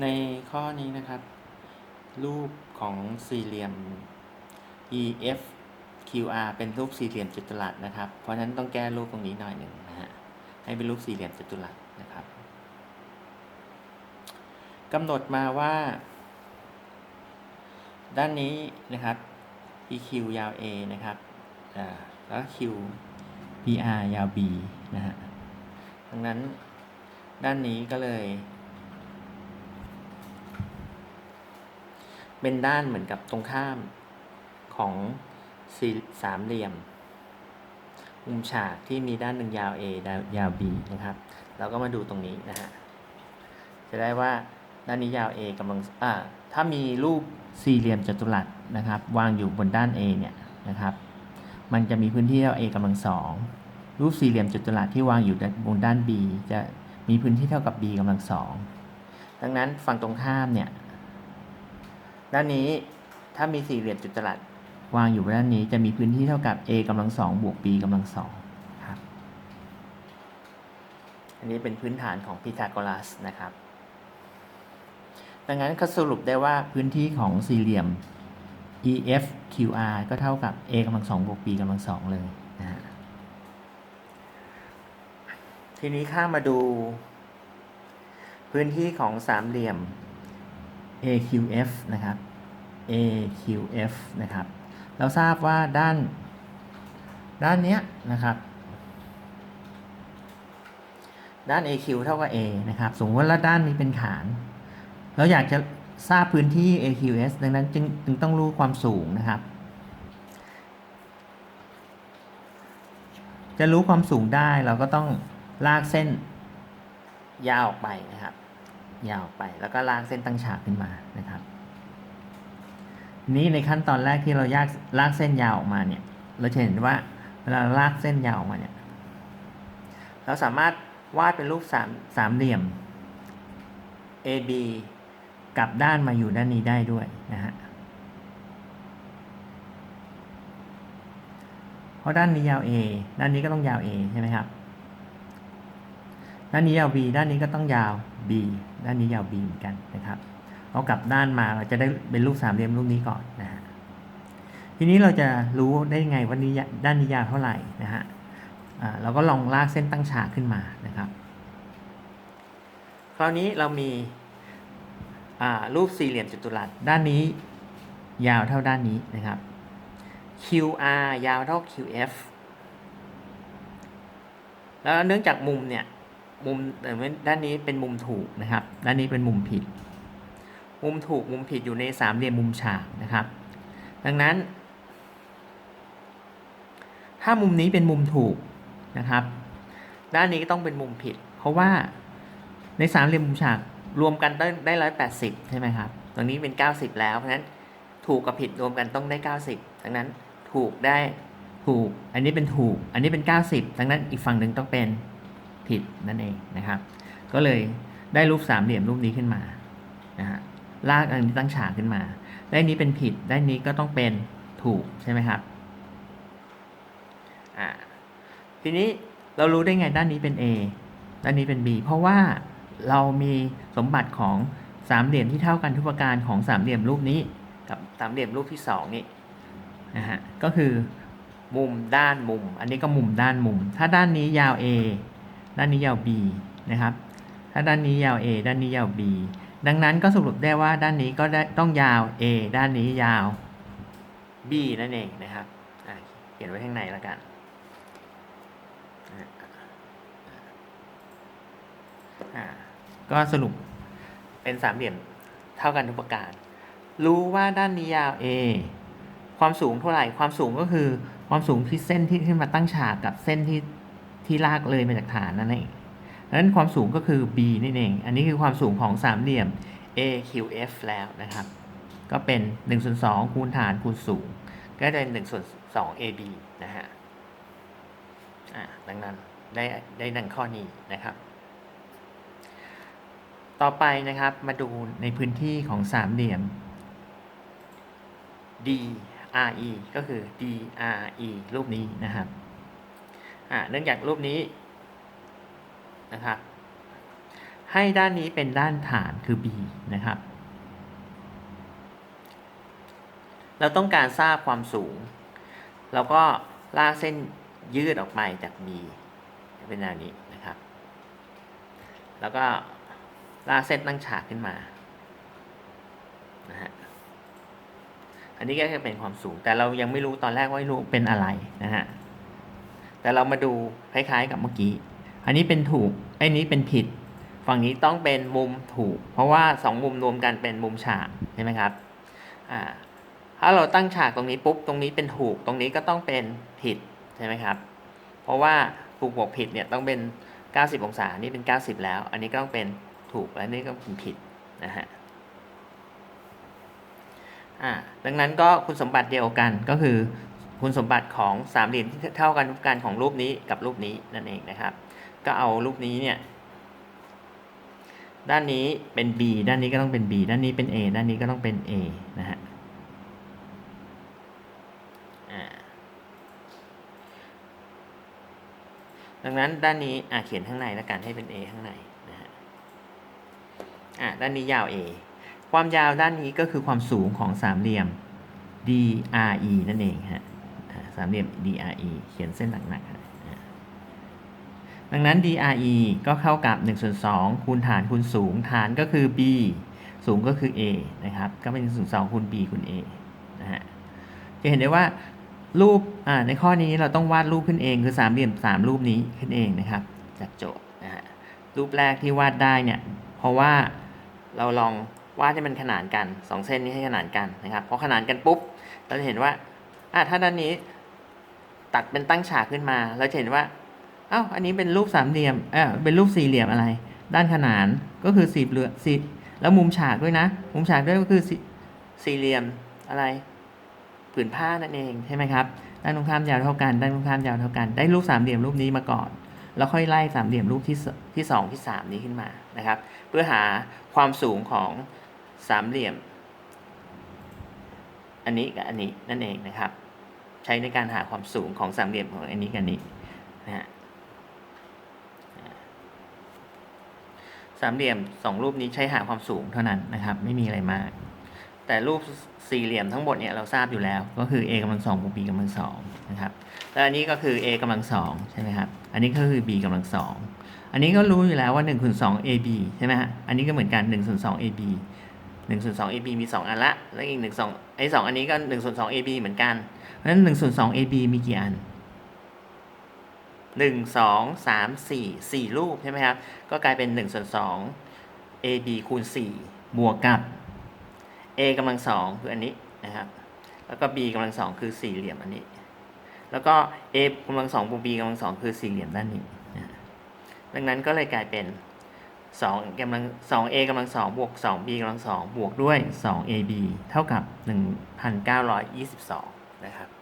ในข้อนี้นะครับ รูปของสี่เหลี่ยม EF QR เป็นรูปสี่เหลี่ยมจัตุรัสนะครับ เพราะฉะนั้นต้องแก้รูปตรงนี้หน่อยหนึ่งนะฮะ ให้เป็นรูปสี่เหลี่ยมจัตุรัสนะครับกำหนดมาว่า ด้านนี้นะครับ PQ ยาว A นะครับแล้ว Q PR ยาว B นะฮะ ดังนั้นด้านนี้ก็เลย เป็นด้านเหมือนกับตรงข้ามของสี่สามเหลี่ยม มุมฉากที่มีด้านหนึ่งยาว A ยาว B นะครับ เราก็มาดูตรงนี้นะฮะ จะได้ว่าด้านนี้ยาว A กำลังอ่าถ้ามีรูปสี่เหลี่ยมจัตุรัสนะครับ วางอยู่บนด้าน A เนี่ยนะครับ มันจะมีพื้นที่เท่า A กำลังสอง รูปสี่เหลี่ยมจัตุรัสที่วางอยู่บนด้าน B จะมีพื้นที่เท่ากับ B กำลังสองดังนั้นฝั่งตรงข้ามเนี่ย ด้านนี้ถ้ามีสี่เหลี่ยมจัตุรัสวางอยู่บนด้านนี้จะมีพื้นที่เท่ากับ a กำลังสองบวก b กำลังสองครับ อันนี้เป็นพื้นฐานของพีทาโกรัสนะครับ ดังนั้นก็สรุปได้ว่าพื้นที่ของสี่เหลี่ยม EF QR ก็เท่ากับ a กำลังสองบวก b กำลังสองเลยนะฮะ ทีนี้ข้ามาดู พื้นที่ของสามเหลี่ยม AQF นะครับ AQF นะครับ เราทราบว่าด้าน ด้านเนี้ยนะครับ ด้าน AQ เท่ากับ A นะครับ สมมติว่าด้านนี้เป็นฐาน เราอยากจะทราบพื้นที่ AQS ดังนั้นจึงจึงต้องรู้ความสูงนะครับ จะรู้ความสูงได้เราก็ต้อง ลากเส้นยาวออกไปนะครับ ยาวออกไปแล้วก็ลากเส้นตั้งฉากขึ้นมานะครับ นี้ในขั้นตอนแรกที่เรายากลากเส้นยาวออกมาเนี่ย เราจะเห็นว่าเวลาลากเส้นยาวออกมาเนี่ยเราสามารถวาดเป็นรูปสามสามเหลี่ยม AB กลับด้านมาอยู่ด้านนี้ได้ด้วยนะฮะเพราะด้านนี้ยาว A ด้านนี้ก็ต้องยาว A ใช่ไหมครับ ด้านนี้ยาว B ด้านนี้ก็ต้องยาว B ด้านนี้ยาว B เหมือนกันนะครับเอากลับด้านมาเราจะได้เป็นรูปสามเหลี่ยมรูปนี้ก่อนนะฮะทีนี้เราจะรู้ได้ไงว่านี้ด้านนี้ยาวเท่าไหร่นะฮะเราก็ลองลากเส้นตั้งฉากขึ้นมานะครับ คราวนี้เรามีรูปสี่เหลี่ยมจัตุรัสด้านนี้ยาวเท่าด้านนี้นะครับ QR ยาวเท่า QF แล้วเนื่องจากมุมเนี่ย มุมด้านนี้เป็นมุมถูกนะครับ ด้านนี้เป็นมุมผิด มุมถูกมุมผิดอยู่ในสามเหลี่ยมมุมฉากนะครับ ดังนั้น ถ้ามุมนี้เป็นมุมถูกนะครับ ด้านนี้ก็ต้องเป็นมุมผิด เพราะว่าในสามเหลี่ยมมุมฉากรวมกันได้ได้ร้อยแปดสิบใช่ไหมครับ ตรงนี้เป็นเก้าสิบแล้ว เพราะฉะนั้นถูกกับผิดรวมกันต้องได้เก้าสิบดังนั้นถูกได้ถูก อันนี้เป็นถูก อันนี้เป็นเก้าสิบดังนั้นอีกฝั่งหนึ่งต้องเป็น ผิดนั่นเองนะครับ ก็เลยได้รูปสามเหลี่ยมรูปนี้ขึ้นมานะฮะลากอันนี้ตั้งฉากขึ้นมา ได้นี้เป็นผิด ได้นนี้ก็ต้องเป็นถูกใช่ไหมครับอ่าทีนี้เรารู้ได้ไงด้านนี้เป็น A ด้านนี้เป็น B เพราะว่าเรามีสมบัติของสามเหลี่ยมที่เท่ากันทุกประการของสามเหลี่ยมรูปนี้ กับสามเหลี่ยมรูปที่สองนี่นะฮะก็คือมุมด้านมุม อันนี้ก็มุมด้านมุม ถ้าด้านนี้ยาว A ด้านนี้ยาว B นะครับถ้าด้านนี้ยาว A ด้านนี้ยาว B ดังนั้นก็สรุปได้ว่าด้านนี้ก็ได้ต้องยาว A ด้านนี้ยาว B นั่นเองนะครับเขียนไว้ข้างในแล้วกันก็สรุปเป็นสามเหลี่ยมเท่ากันทุกประการ รู้ว่าด้านนี้ยาว A ความสูงเท่าไหร่ ความสูงก็คือความสูงที่เส้นที่ขึ้นมาตั้งฉากกับเส้นที่ ที่ลากเลยมาจากฐานนั่นเองดังนั้นความสูงก็คือ b นั่นเอง อันนี้คือความสูงของสามเหลี่ยม AQF แล้วนะครับ ก็เป็น1ส่วน2คูณฐานคูณสูง ก็ได้1ส่วน2 AB นะฮะอ่าดังนั้นได้ได้ดังข้อนี้นะครับ ต่อไปนะครับมาดูในพื้นที่ของสามเหลี่ยม DRE ก็คือ DRE รูปนี้นะครับ อ่าเนื่องจากรูปนี้นะครับ ให้ด้านนี้เป็นด้านฐานคือ b นะครับ เราต้องการทราบความสูง เราก็ลากเส้นยืดออกไปจาก b เป็นแนวนี้นะครับ แล้วก็ลากเส้นตั้งฉากขึ้นมานะฮะอันนี้ก็จะเป็นความสูงแต่เรายังไม่รู้ตอนแรกว่ารู้เป็นอะไรนะฮะ แต่เรามาดูคล้ายๆกับเมื่อกี้ อันนี้เป็นถูกไอ้นี้เป็นผิด ฝั่งนี้ต้องเป็นมุมถูก เพราะว่าสองมุมรวมกันเป็นมุมฉากใช่ไหมครับอ่าถ้าเราตั้งฉากตรงนี้ปุ๊บตรงนี้เป็นถูก ตรงนี้ก็ต้องเป็นผิดใช่ไหมครับ เพราะว่าถูกบวกผิดเนี่ยต้องเป็น 90 องศา นี่เป็น 90 แล้ว อันนี้ก็ต้องเป็นถูกและนี่ก็เป็นผิดนะฮะดังนั้นก็คุณสมบัติเดียวกันก็คือ คุณสมบัติของสามเหลี่ยมที่เท่ากันกการของรูปนี้กับรูปนี้นั่นเองนะครับ ก็เอารูปนี้เนี่ยด้านนี้เป็น b ด้านนี้ก็ต้องเป็น b ด้านนี้เป็น a ด้านนี้ก็ต้องเป็น a นะฮะดังนั้นด้านนี้อ่าเขียนข้างในแล้วกันให้เป็น a ข้างในนะฮะอ่าด้านนี้ยาว a ความยาวด้านนี้ก็คือความสูงของสามเหลี่ยม DRE นั่นเองฮะ สามเหลี่ยม DRE เขียนเส้นหนักๆฮะอ่าดังนั้น DRE ก็เข้ากับ1ส่วน2คูณฐานคูณสูง ฐานก็คือ B สูงก็คือ A นะครับ ก็เป็น1ส่วน2คูณ B คูณ A นะฮะ จะเห็นได้ว่ารูปในข้อนี้เราต้องวาดรูปขึ้นเอง คือสามเหลี่ยมสามรูปนี้ขึ้นเองนะครับ จากโจทย์นะฮะ รูปแรกที่วาดได้เนี่ย เพราะว่าเราลองวาดให้มันขนานกันสองเส้นนี้ให้ขนานกันนะครับ พอขนานกันปุ๊บ เราจะเห็นว่าอะถ้าด้านนี้ ตัดเป็นตั้งฉากขึ้นมา เราจะเห็นว่าอ้าวอันนี้เป็นรูปสามเหลี่ยมเออเป็นรูปสี่เหลี่ยมอะไร ด้านขนานก็คือสี่เหลี่ยมสี่แล้วมุมฉากด้วยนะ มุมฉากด้วยก็คือสี่สี่เหลี่ยมอะไรผืนผ้านั่นเองใช่ไหมครับด้านตรงข้ามยาวเท่ากันด้านตรงข้ามยาวเท่ากัน ได้รูปสามเหลี่ยมรูปนี้มาก่อน แล้วค่อยไล่สามเหลี่ยมรูปที่ที่สองที่สามนี้ขึ้นมานะครับ เพื่อหาความสูงของสามเหลี่ยม อันนี้กับอันนี้นั่นเองนะครับ ใช้ในการหาความสูงของสามเหลี่ยมของอันนี้กับนนี้นะฮะสามเหลี่ยมสองรูปนี้ใช้หาความสูงเท่านั้นนะครับ ไม่มีอะไรมาก แต่รูปสี่เหลี่ยมทั้งหมดเนี่ยเราทราบอยู่แล้ว ก็คือ a กำลังสองบวก b กำลังสองนะครับแล้วอันนี้ก็คือ a กำลังสองใช่ไหมครับอันนี้ก็คือ b กำลังสองอันนี้ก็รู้อยู่แล้วว่า1คูณ2 ab ใช่ไหมฮะอันนี้ก็เหมือนกัน1ส่วน2 ab 1ส่วน2 ab มี 2 อันละ แล้วอีก1 2ไอ้2อันนี้ก็1ส่วน2 ab เหมือนกัน เพราะฉะนั้น1ส่วน2 ab มีกี่อัน1 2 3 4 4รูปใช่ไหมครับ ก็กลายเป็น1ส่วน2 ab คูณ4บวกกับ a กำลังสองคืออันนี้นะครับ แล้วก็ b กำลังสองคือสี่เหลี่ยมอันนี้ แล้วก็ a กำลังสองบวก b กำลังสองคือสี่เหลี่ยมด้านนี้ดังนั้นก็เลยกลายเป็นสองกำลังสอง a กำลังสองบวกสอง b กำลังสองบวกด้วยสอง ab เท่ากับหนึ่งพันเก้าร้อยยี่สิบสอง นะครับ